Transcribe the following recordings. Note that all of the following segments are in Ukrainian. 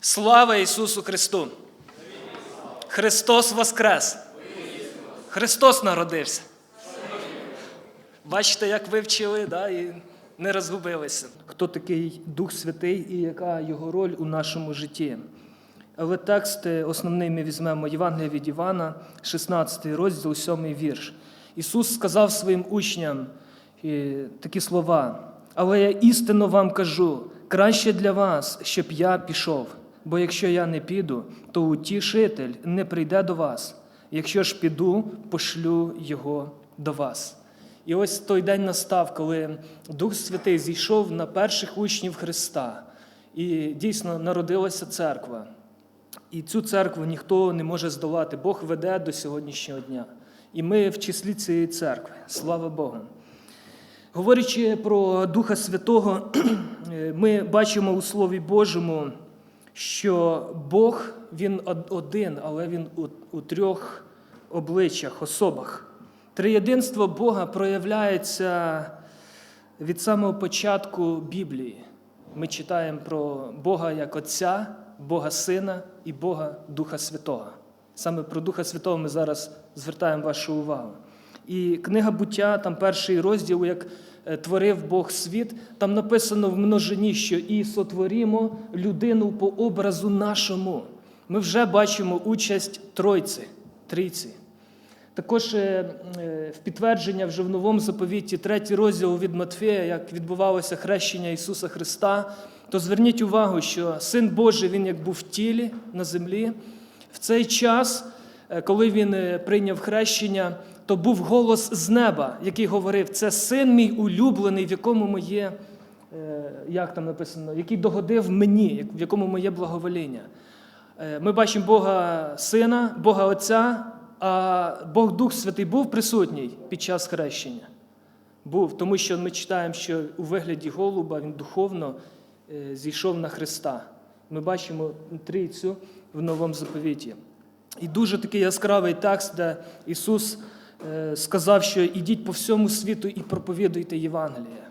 Слава Ісусу Христу! Христос Воскрес! Христос народився! Бачите, як ви вчили, да, і не розгубилися. Хто такий Дух Святий і яка його роль у нашому житті? Але текст е, основний ми візьмемо Євангелія від Івана, 16 розділ, 7 вірш. Ісус сказав своїм учням е, такі слова. Але я істинно вам кажу, краще для вас, щоб я пішов. Бо якщо я не піду, то утішитель не прийде до вас. Якщо ж піду, пошлю його до вас. І ось той день настав, коли Дух Святий зійшов на перших учнів Христа, і дійсно народилася церква. І цю церкву ніхто не може здолати. Бог веде до сьогоднішнього дня. І ми в числі цієї церкви. Слава Богу. Говорячи про Духа Святого, ми бачимо у Слові Божому, що Бог він один, але він у, трьох обличчях, особах. Триєдинство Бога проявляється від самого початку Біблії. Ми читаємо про Бога як Отця, Бога Сина і Бога Духа Святого. Саме про Духа Святого ми зараз звертаємо вашу увагу. І книга буття, там перший розділ, як е, творив Бог світ, там написано в множині, що і сотворімо людину по образу нашому. Ми вже бачимо участь Тройці, Трійці. Також е, е, в підтвердження вже в новому заповіті, третій розділ від Матфея, як відбувалося хрещення Ісуса Христа, то зверніть увагу, що Син Божий Він як був в тілі на землі. В цей час, коли він прийняв хрещення, то був голос з неба, який говорив: це син мій улюблений, в якому моє, е, як там написано, який догодив мені, в якому моє благовоління. Е, Ми бачимо Бога Сина, Бога Отця, а Бог Дух Святий був присутній під час хрещення. Був, тому що ми читаємо, що у вигляді голуба він духовно е, зійшов на Христа. Ми бачимо трійцю в новому заповіті. І дуже такий яскравий текст, де Ісус сказав, що ідіть по всьому світу і проповідуйте Євангеліє.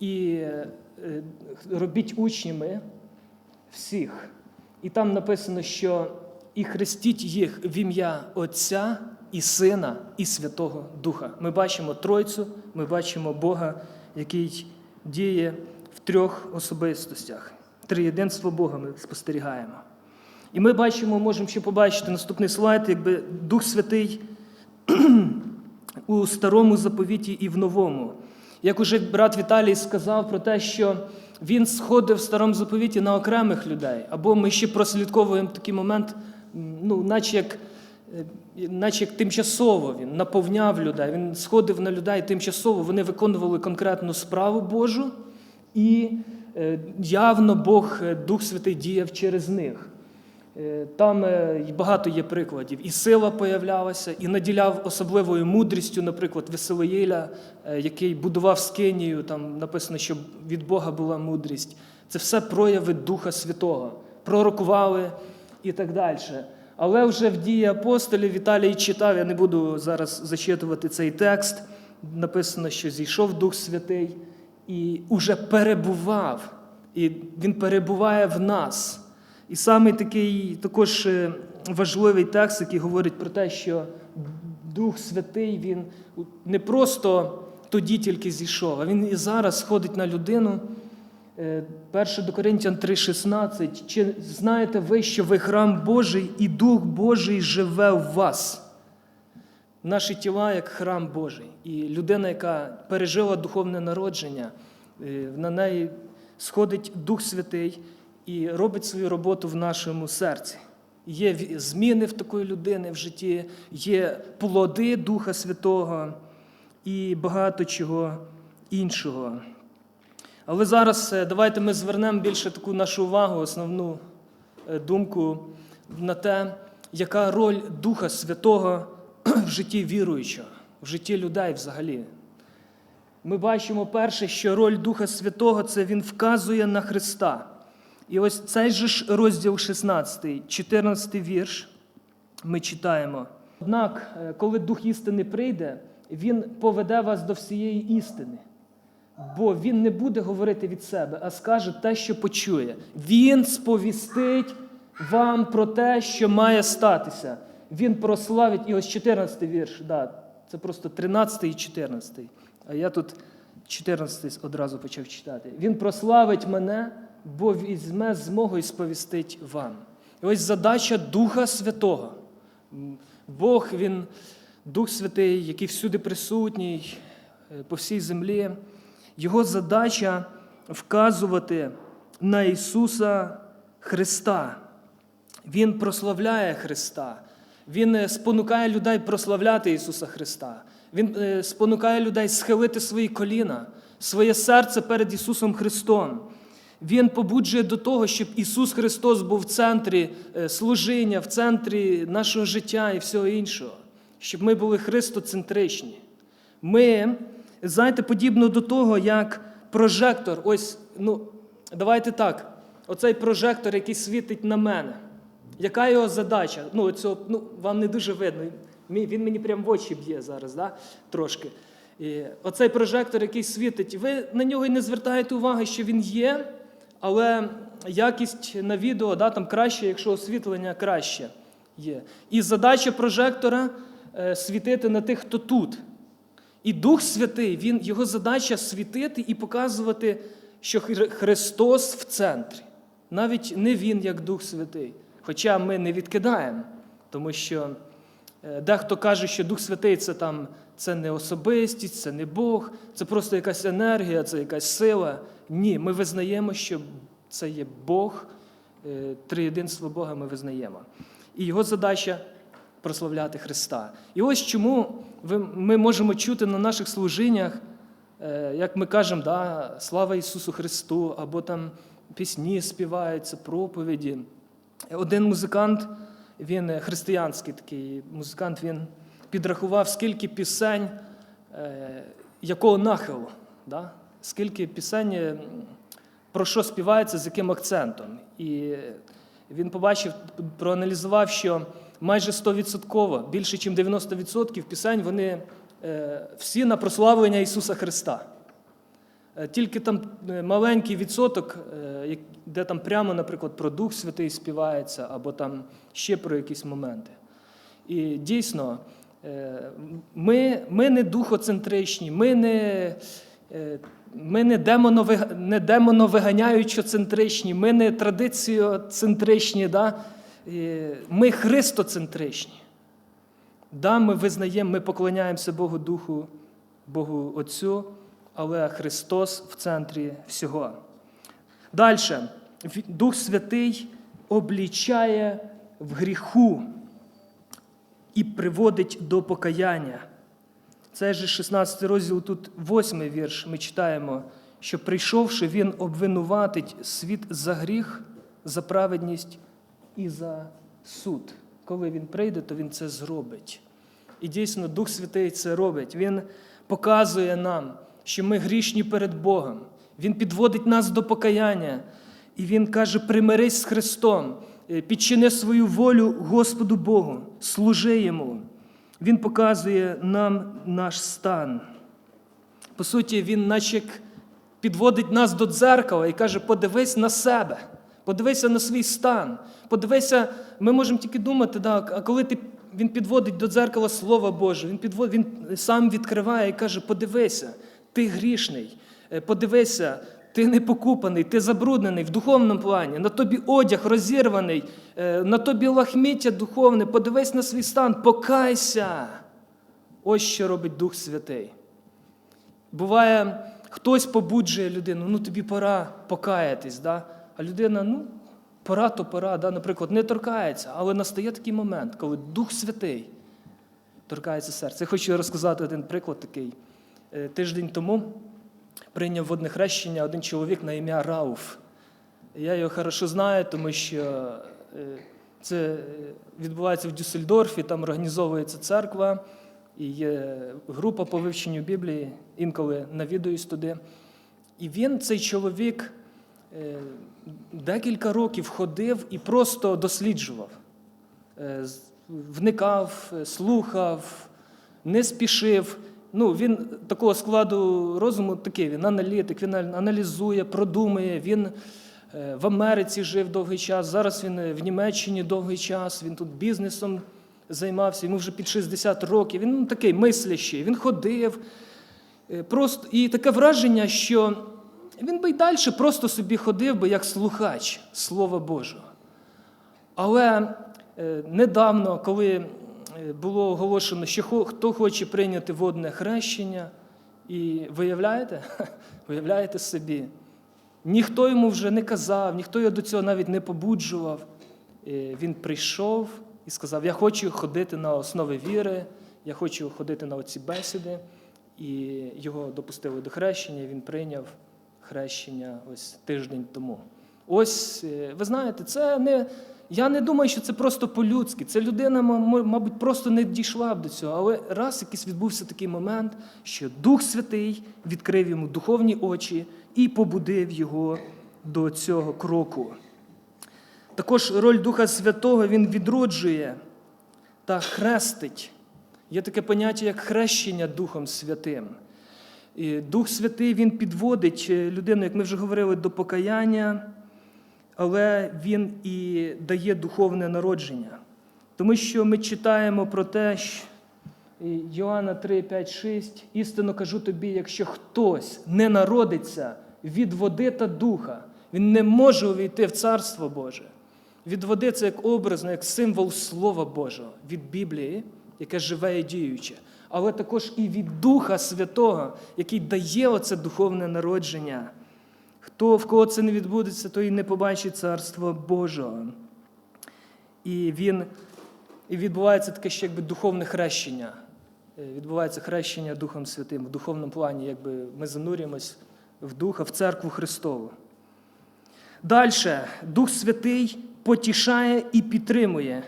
І е, е, робіть учнями всіх. І там написано, що і хрестіть їх в ім'я Отця і Сина, і Святого Духа. Ми бачимо Тройцю, ми бачимо Бога, який діє в трьох особистостях. Триєдинство Бога ми спостерігаємо. І ми бачимо, можемо ще побачити наступний слайд, якби Дух Святий у старому заповіті і в новому. Як уже брат Віталій сказав про те, що він сходив в старому заповіті на окремих людей, або ми ще прослідковуємо такий момент, ну, наче як, е, наче як тимчасово він наповняв людей, він сходив на людей тимчасово, вони виконували конкретну справу Божу, і е, явно Бог, е, Дух Святий діяв через них. Е, Там е, багато є прикладів. І сила появлялася, і наділяв особливою мудрістю, наприклад, Веселоїля, е, який будував скинію, там написано, що від Бога була мудрість. Це все прояви Духа Святого, пророкували і так далі. Але вже в дії апостолів Віталій читав, я не буду зараз зачитувати цей текст. Написано, що зійшов Дух Святий і уже перебував, і Він перебуває в нас. І саме такий також е, важливий текст, який говорить про те, що Дух Святий він не просто тоді тільки зійшов, а він і зараз сходить на людину. Е, 1 до Коринтян 3,16. Чи знаєте ви, що ви храм Божий і Дух Божий живе в вас? Наші тіла як храм Божий. І людина, яка пережила духовне народження, е, на неї сходить Дух Святий і робить свою роботу в нашому серці. Є зміни в такої людини в житті, є плоди Духа Святого і багато чого іншого. Але зараз е, давайте ми звернемо більше таку нашу увагу, основну е, думку на те, яка роль Духа Святого в житті віруючого, в житті людей взагалі. Ми бачимо перше, що роль Духа Святого це Він вказує на Христа. І ось цей же ж розділ 16, 14 вірш, ми читаємо. Однак, е, коли Дух істини прийде, Він поведе вас до всієї істини. бо він не буде говорити від себе, а скаже те, що почує. Він сповістить вам про те, що має статися. Він прославить, і ось 14 вірш, да, це просто 13 і 14. А я тут 14 одразу почав читати. Він прославить мене, бо візьме змогу і сповістить вам. І ось задача Духа Святого. Бог, Він Дух Святий, який всюди присутній е, по всій землі. Його задача вказувати на Ісуса Христа. Він прославляє Христа. Він е, спонукає людей прославляти Ісуса Христа. Він е, спонукає людей схилити свої коліна, своє серце перед Ісусом Христом. Він побуджує до того, щоб Ісус Христос був в центрі е, служіння, в центрі нашого життя і всього іншого, щоб ми були христоцентричні. Ми, знаєте, подібно до того, як прожектор, ось, ну, давайте так, оцей прожектор, який світить на мене. Яка його задача? Ну, цього, ну, вам не дуже видно. Він мені прямо в очі б'є зараз, да? трошки. І оцей прожектор, який світить, ви на нього і не звертаєте уваги, що він є, але якість на відео да, там краще, якщо освітлення краще є. І задача прожектора е, світити на тих, хто тут. І Дух Святий, він, його задача світити і показувати, що Христос в центрі. Навіть не Він як Дух Святий. Хоча ми не відкидаємо, тому що дехто каже, що Дух Святий це, там, це не особистість, це не Бог, це просто якась енергія, це якась сила. Ні, ми визнаємо, що це є Бог, е, триєдинство Бога ми визнаємо. І його задача прославляти Христа. І ось чому ми можемо чути на наших служіннях, е, як ми кажемо, да, слава Ісусу Христу, або там пісні співаються, проповіді. Один музикант, він християнський такий музикант, він підрахував, скільки пісень, е, якого нахилу, да? скільки пісень, е, про що співається, з яким акцентом. І він побачив, проаналізував, що майже 100%, більше, ніж 90% пісень, вони е, всі на прославлення Ісуса Христа. Е, Тільки там е, маленький відсоток, е, де там прямо, наприклад, про Дух Святий співається, або там ще про якісь моменти. І дійсно, ми, ми не духоцентричні, ми не, ми не, демоновиг- не демоновиганяючоцентричні, ми не традиціоцентричні, да? Ми христоцентричні. Да, ми визнаємо, ми поклоняємося Богу Духу, Богу Отцю, але Христос в центрі всього. Далі. Дух Святий облічає в гріху і приводить до покаяння. Це ж 16 розділ, тут 8 вірш. Ми читаємо, що прийшовши, він обвинуватить світ за гріх, за праведність і за суд. Коли він прийде, то він це зробить. І дійсно, Дух Святий це робить. Він показує нам, що ми грішні перед Богом. Він підводить нас до покаяння. І Він каже: примирись з Христом, е, підчини свою волю Господу Богу, служи Йому. Він показує нам наш стан. По суті, він наче підводить нас до дзеркала і каже: подивись на себе, подивися на свій стан. Подивися, ми можемо тільки думати, да, а коли ти, він підводить до дзеркала Слово Боже, він, підвод, він сам відкриває і каже: подивися, ти грішний, е, подивися, ти не покупаний, ти забруднений в духовному плані, на тобі одяг розірваний, е, на тобі лахміття духовне, подивись на свій стан, покайся. Ось що робить Дух Святий. Буває, хтось побуджує людину, ну тобі пора покаятись, да? а людина, ну, пора то пора, да? наприклад, не торкається, але настає такий момент, коли Дух Святий торкається серця. Я хочу розказати один приклад такий. Е, Тиждень тому прийняв водне хрещення один чоловік на ім'я Рауф. Я його хорошо знаю, тому що е, це відбувається в Дюссельдорфі, там організовується церква, і є група по вивченню Біблії, інколи навідуюсь туди. І він, цей чоловік, е, декілька років ходив і просто досліджував, вникав, слухав, не спішив. Ну, він такого складу розуму такий, він аналітик, він аналізує, продумує. Він е, в Америці жив довгий час, зараз він е, в Німеччині довгий час, він тут бізнесом займався, йому вже під 60 років. Він ну, такий мислящий, він ходив. Е, Просто, і таке враження, що він би й далі просто собі ходив би як слухач Слова Божого. Але недавно, коли було оголошено, що хто хоче прийняти водне хрещення, і виявляєте, виявляєте собі, ніхто йому вже не казав, ніхто його до цього навіть не побуджував. Е, Він прийшов і сказав: Я хочу ходити на основи віри, я хочу ходити на оці бесіди. І його допустили до хрещення, він прийняв хрещення ось тиждень тому. Ось, е, ви знаєте, це не. Я не думаю, що це просто по-людськи. Це людина, мабуть, просто не дійшла б до цього. Але раз якийсь відбувся такий момент, що Дух Святий відкрив йому духовні очі і побудив його до цього кроку. Також роль Духа Святого він відроджує та хрестить. Є таке поняття, як хрещення Духом Святим. І Дух Святий він підводить е, людину, як ми вже говорили, до покаяння, але він і дає духовне народження. Тому що ми читаємо про те, що Йоанна 3, 5, 6, істинно кажу тобі, якщо хтось не народиться від води та духа, він не може увійти в Царство Боже. Від води це як образно, як символ Слова Божого, від Біблії, яке живе і діюче, але також і від Духа Святого, який дає оце духовне народження. Хто в кого це не відбудеться, той не побачить Царства Божого. І він і відбувається таке ще якби духовне хрещення. Е, Відбувається хрещення Духом Святим в духовному плані, якби ми занурюємось в Духа, в церкву Христову. Далі, Дух Святий потішає і підтримує.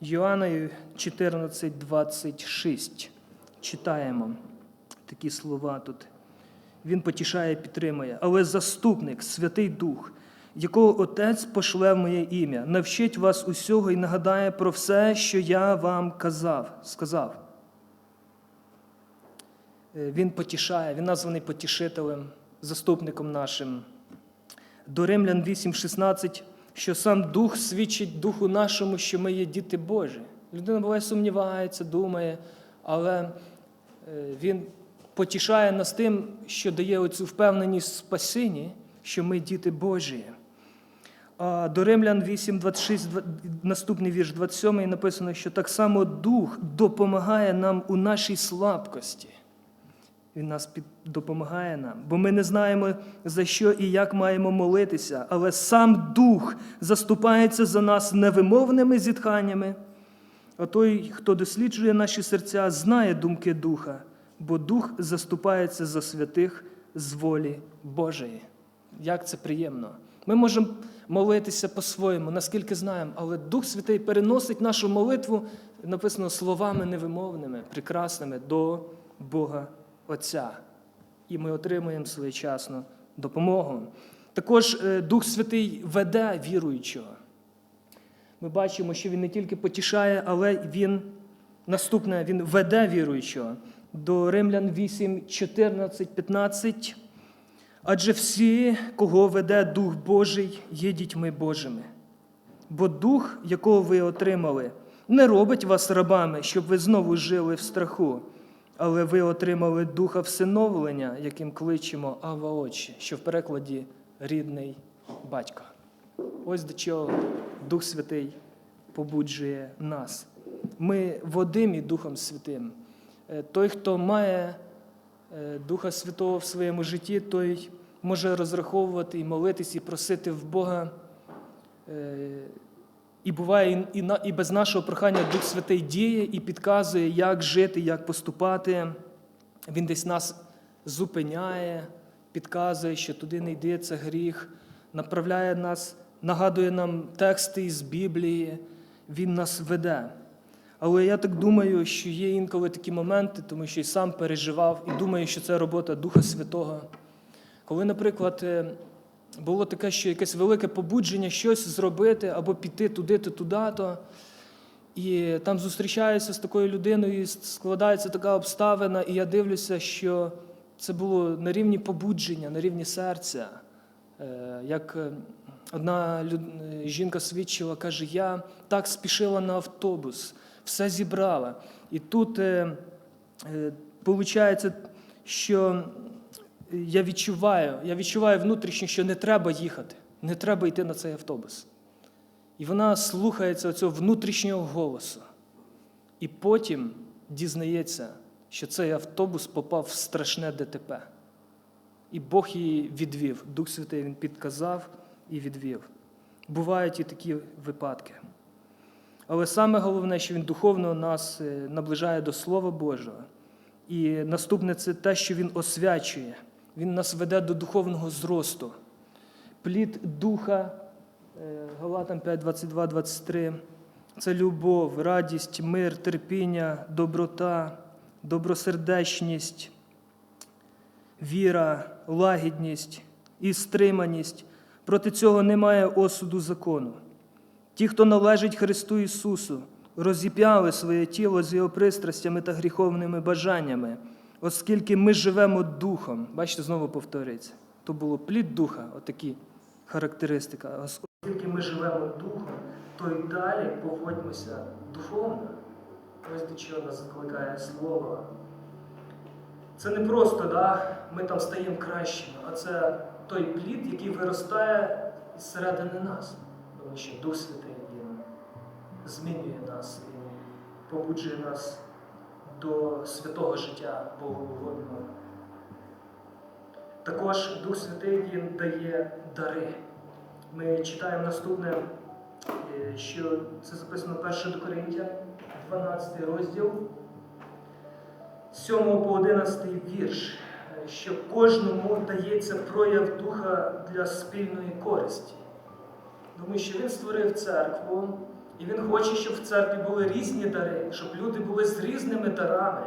Йоанна 14, 26. Читаємо такі слова тут. Він потішає підтримує. Але заступник, Святий Дух, якого Отець пошле в моє ім'я, навчить вас усього і нагадає про все, що я вам казав, сказав. Е, Він потішає, він названий потішителем, заступником нашим. До Римлян 8,16, що сам Дух свідчить Духу нашому, що ми є діти Божі. Людина буває сумнівається, думає, але е, він потішає нас тим, що дає оцю впевненість в спасінні, що ми діти Божі. До Римлян 8, 26, наступний вірш 27 написано, що так само Дух допомагає нам у нашій слабкості. Він нас під... допомагає нам, бо ми не знаємо, за що і як маємо молитися, але сам Дух заступається за нас невимовними зітханнями. А той, хто досліджує наші серця, знає думки Духа, бо Дух заступається за святих з волі Божої. Як це приємно! Ми можемо молитися по-своєму, наскільки знаємо, але Дух Святий переносить нашу молитву, написано словами невимовними, прекрасними до Бога Отця. І ми отримуємо своєчасну допомогу. Також е, Дух Святий веде віруючого. Ми бачимо, що він не тільки потішає, але він наступне, він веде віруючого. До Римлян 8, 14, 15. Адже всі, кого веде Дух Божий, є дітьми Божими. Бо Дух, якого ви отримали, не робить вас рабами, щоб ви знову жили в страху, але ви отримали духа всиновлення, яким кличемо Ава Отче, що в перекладі рідний батько. Ось до чого Дух Святий побуджує нас. Ми водимі Духом Святим. Е, Той, хто має е, Духа Святого в своєму житті, той може розраховувати і молитись, і просити в Бога. Е, І буває, і- без нашого прохання Дух Святий діє і підказує, як жити, як поступати. Він десь нас зупиняє, підказує, що туди не йди, це гріх, направляє нас, нагадує нам тексти із Біблії, Він нас веде. Але я так думаю, що є інколи такі моменти, тому що і сам переживав, і думаю, що це робота Духа Святого. Коли, наприклад, е, було таке, що якесь велике побудження щось зробити або піти туди-то, туди-то, І там зустрічаюся з такою людиною, і складається така обставина, і я дивлюся, що це було на рівні побудження, на рівні серця. Е, Як е, одна жінка свідчила, каже, я так спішила на автобус, все зібрала. І тут виходить, що я відчуваю, я відчуваю внутрішньо, що не треба їхати, не треба йти на цей автобус. І вона слухається цього внутрішнього голосу. І потім дізнається, що цей автобус попав в страшне ДТП. І Бог її відвів. Дух Святий він підказав і відвів. Бувають і такі випадки. Але саме головне, що він духовно нас е, наближає до Слова Божого. І наступне це те, що він освячує. Він нас веде до духовного зросту. Плід духа, е, Галатам 5, 22, 23. Це любов, радість, мир, терпіння, доброта, добросердечність, віра, лагідність і стриманість. Проти цього немає осуду закону. Ті, хто належить Христу Ісусу, розіп'яли своє тіло з його пристрастями та гріховними бажаннями, оскільки ми живемо духом. Бачите, знову повторюється. То було плід духа, отакі характеристика. Оскільки ми живемо духом, то й далі поводьмося духовно. Ось до чого нас закликає слово. Це не просто, да, ми там стаємо кращими, а це той плід, який виростає зсередини нас. Тому що Дух Святий змінює нас, Він побуджує нас до святого життя Богоугодного. Також Дух Святий Він дає дари. Ми читаємо наступне, е, що це записано 1 до Коринтя, 12 розділ, 7 по 11 вірш, що кожному дається прояв духа для спільної користі. Тому що він створив церкву, і він хоче, щоб в церкві були різні дари, щоб люди були з різними дарами,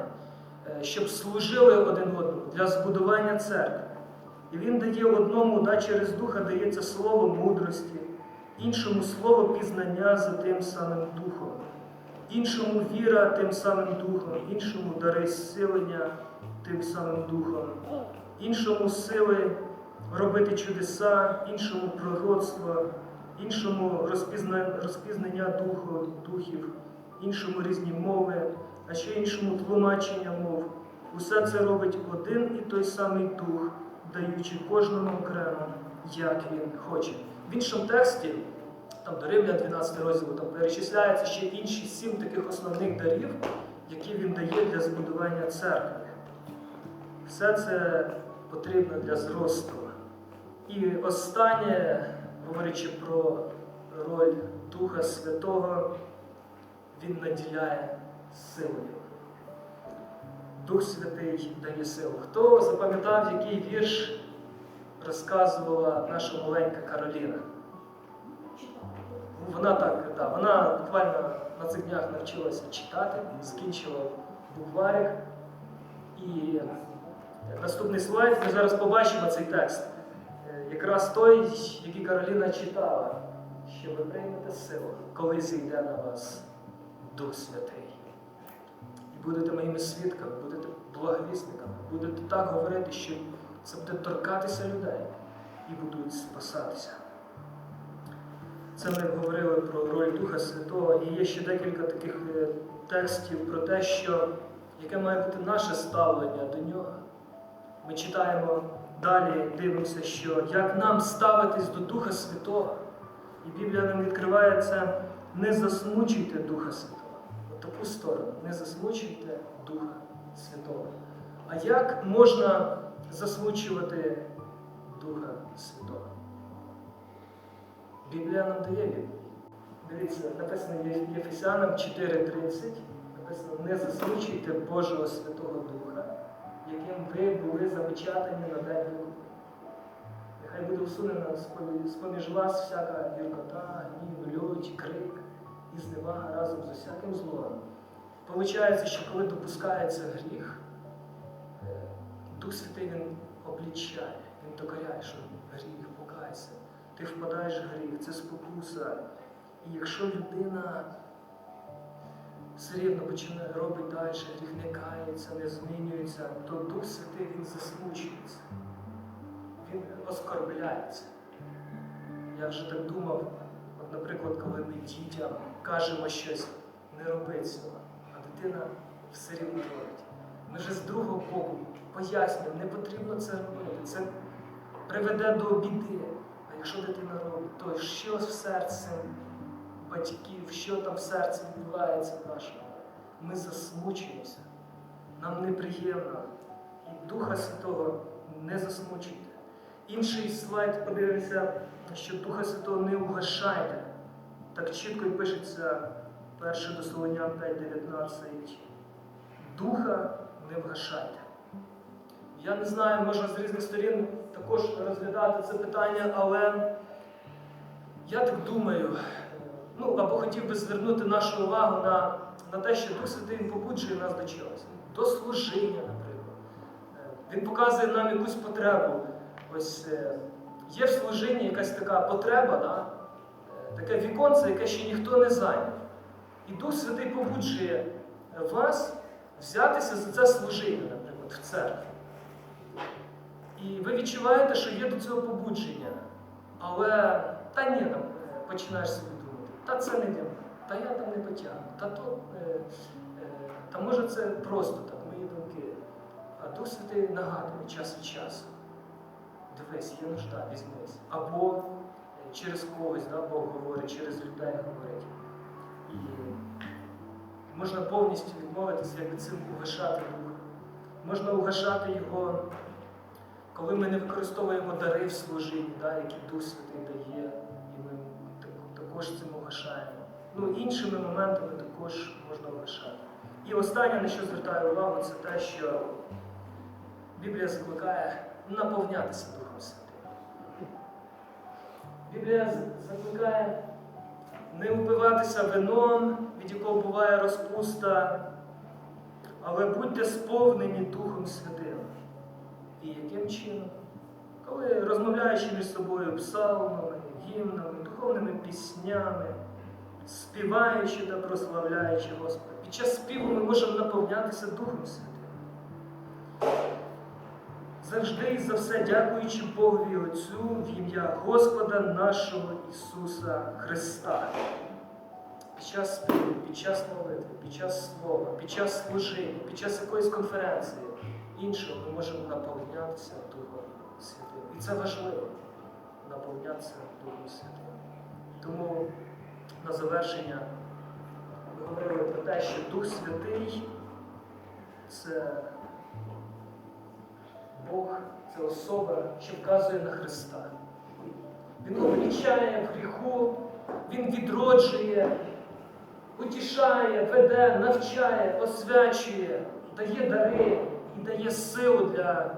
е, щоб служили один одному для збудування церкви. І він дає одному, да, через духа дається слово мудрості, іншому слово пізнання за тим самим духом, іншому віра тим самим духом, іншому дари зцілення тим самим духом, іншому сили робити чудеса, іншому пророцтво, іншому розпізна... розпізнання духу, духів, іншому різні мови, а ще іншому тлумачення мов. Усе це робить один і той самий дух, даючи кожному окремо, як він хоче. В іншому тексті, там до Римлян 12 розділу, там перечисляється ще інші сім таких основних дарів, які він дає для збудування церкви. Все це потрібно для зросту. І останнє, говорячи про роль Духа Святого, він наділяє силою. Дух Святий дає силу. Хто запам'ятав, який вірш розказувала наша маленька Кароліна? Ну, Вона так, да, вона буквально на цих днях навчилася читати, закінчила букварик. І наступний слайд ми зараз побачимо цей текст. Якраз той, який Кароліна читала, що ви приймете силу, коли зійде на вас Дух Святий. І будете моїми свідками, будете благовісниками, будете так говорити, що це буде торкатися людей і будуть спасатися. Це ми говорили про роль Духа Святого, і є ще декілька таких е, текстів про те, що яке має бути наше ставлення до нього. Ми читаємо далі, дивимося, що як нам ставитись до Духа Святого. І Біблія нам відкриває це, не засмучуйте Духа Святого. От таку сторону, не засмучуйте Духа Святого. А як можна засмучувати Духа Святого? Біблія нам дає відповідь. Дивіться, написано Єфесянам 4.30, написано, не засмучуйте Божого Святого Духа, яким ви були запечатані на день викупу. Нехай буде усунена з-поміж вас всяка гіркота, гнів, лють, крик і зневага разом з усяким злом. Получається, що коли допускається гріх, е, Дух Святий Він облічає, Він докоряє, що гріх, покайся. Ти впадаєш в гріх, це спокуса. І якщо людина все рівно починає робить далі, гріх не кається, не змінюється, то Дух Святий він засмучується, він оскорбляється. Я вже так думав, от, наприклад, коли ми дітям кажемо щось, не роби цього, а дитина все рівно робить. Ми вже з другого боку пояснюємо, не потрібно це робити. Це приведе до біди. А якщо дитина робить, то що в серці батьків, що там в серці відбувається нашого? Ми засмучуємося. Нам неприємно. І Духа Святого не засмучуйте. Інший слайд подивимося, що Духа Святого не угашайте. Так чітко і пишеться 1 до Солонян 5.19. Духа не вгашайте. Я не знаю, можна з різних сторін також розглядати це питання, але я так думаю, ну або хотів би звернути нашу увагу на, на те, що Дух Святий побуджує нас до чогось, до служіння, наприклад. Е, Він показує нам якусь потребу. Ось е, є в служінні якась така потреба, да? е, таке віконце, яке ще ніхто не зайняв. І Дух Святий побуджує вас взятися за це служіння, наприклад, в церкві. І ви відчуваєте, що є до цього побудження. Але та ні, починаєш собі та це не мене, та я там не потягну, та то, е, е, та може це просто так, мої думки. А Дух Святий нагадує час від часу. Дивись, є нужда, візьмись. Або е, через когось, да, Бог говорить, через людей говорить. І можна повністю відмовитися, якби цим угашати дух. Можна угашати його, коли ми не використовуємо дари в служінні, да, які Дух Святий дає, і ми також цим угашаємо. Ну, іншими моментами також можна угашати. І останнє, на що звертаю увагу, це те, що Біблія закликає наповнятися Духом Святим. Біблія закликає не впиватися вином, від якого буває розпуста, але будьте сповнені Духом Святим. І яким чином? Коли розмовляючи між собою псалмами, гімнами, духовними піснями, співаючи та прославляючи Господа. Під час співу ми можемо наповнятися Духом Святим. Завжди і за все дякуючи Богові Отцю в ім'я Господа нашого Ісуса Христа. Під час співу, під час молитви, під час слова, під час служіння, під час якоїсь конференції, іншого ми можемо наповнятися Духом Святим. І це важливо наповнятися Духом Святим. Тому на завершення ми говорили про те, що Дух Святий це Бог це особа, що вказує на Христа. Він облічає в гріху, Він відроджує, утішає, веде, навчає, освячує, дає дари і дає силу для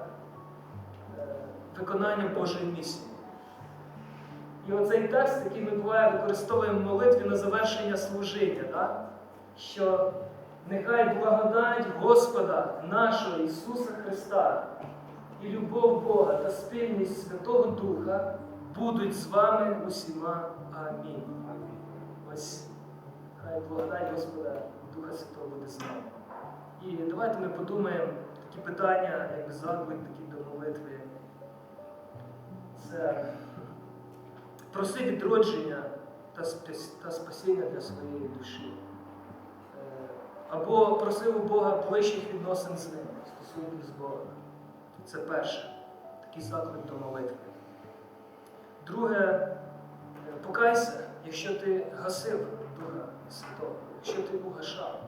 е, виконання Божої місії. І оцей текст, який ми буває використовуємо в молитві на завершення служіння, да? що нехай благодать Господа нашого Ісуса Христа і любов Бога та спільність Святого Духа будуть з вами усіма. Амінь. Ось хай благодать Господа Духа Святого буде з нами. І давайте ми подумаємо такі питання, як заклик, такі до молитви. Це проси відродження та спасіння для своєї душі. Е, Або просив у Бога ближчих відносин з ним, стосунків з Богом. Це перше, такий заклик до молитви. Друге, е, покайся, якщо ти гасив Духа Святого, якщо ти угашав.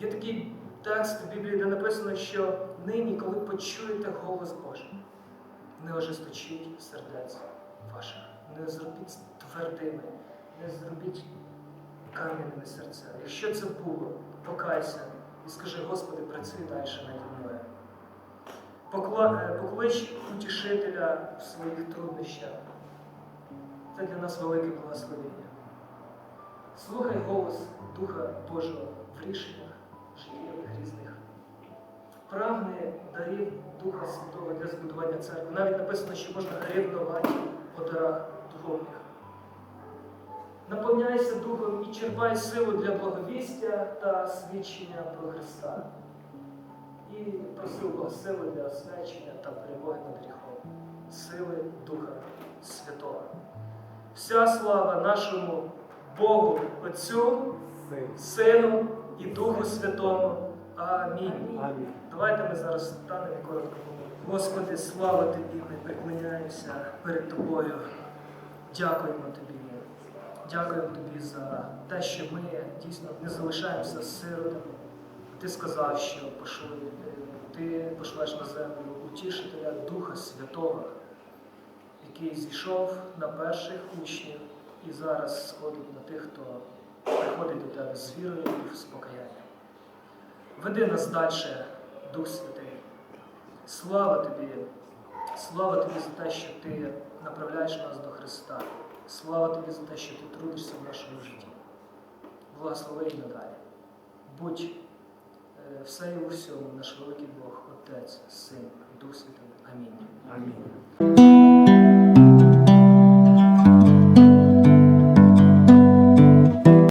Є такий текст в Біблії, де написано, що нині, коли почуєте голос Божий, не ожесточіть сердець ваших, не зробіть твердими, не зробіть кам'яними серця. Якщо це було, покайся і скажи, Господи, працюй далі наді мною. Е, Поклич утішителя в своїх труднощах. Це для нас велике благословення. Слухай голос Духа Божого в рішеннях життєвих різних. Прагни дарів Духа Святого для збудування церкви. Навіть написано, що можна ревнувати по дарах духовних. Наповняйся Духом і черпай силу для благовістя та свідчення про Христа. І проси Бога сили для освячення та перемоги над гріхом, сили Духа Святого. Вся слава нашому Богу, Отцю, Сину і Духу Святому. Амінь. Амінь. Давайте ми зараз станемо коротко помолимо. Господи, слава Тобі, ми преклоняємося перед Тобою. Дякуємо Тобі. Дякуємо Тобі за те, що ми дійсно не залишаємося сиротами. Ти сказав, що пошли, ти пошлеш на землю утішителя Духа Святого, який зійшов на перших учнів і зараз сходить на тих, хто приходить до тебе з вірою і з покаянням. Веди нас далі, Дух Святий. Слава тобі, слава тобі за те, що ти направляєш нас до Христа. Слава тобі за те, що ти трудишся в нашому житті. Благослови і надалі. Будь е, все і у всьому наш великий Бог, Отець, Син, Дух Святий. Амінь. Амінь.